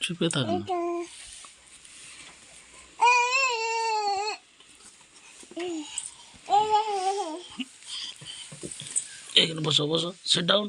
ચૂપે તાર બસો બસો સિટ ડાઉન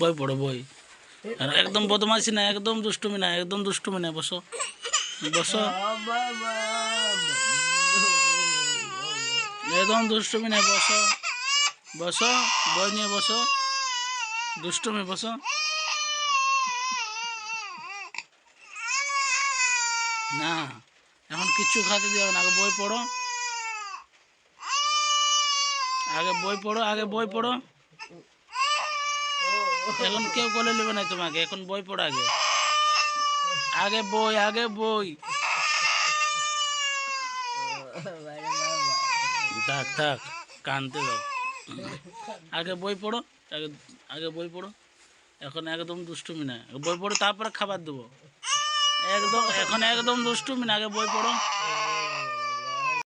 বই পড়ো, বই। আর একদম বদমাইশি না, একদম দুষ্টুমি না, একদম দুষ্টুমি না, বসো। বসো। একদম দুষ্টুমি না, বসো। বসো, বই নিয়ে বসো। দুষ্টুমি, বসো। না, এখন কিচ্ছু খাতে দিও না, আগে বই পড়ো। আগে বই পড়ো, আগে বই পড়ো। এখন কেউ কোলে নেবে না তোমাকে, এখন বই পড়ো আগে। আগে বই আগে বই। থাক থাক, কানতে দাও। আগে বই পড়ো, আগে আগে বই পড়ো। এখন একদম দুষ্টুমি না। বই পড়ো, তারপরে খাবার দেবো। একদম, এখন একদম দুষ্টুমি না, আগে বই পড়ো।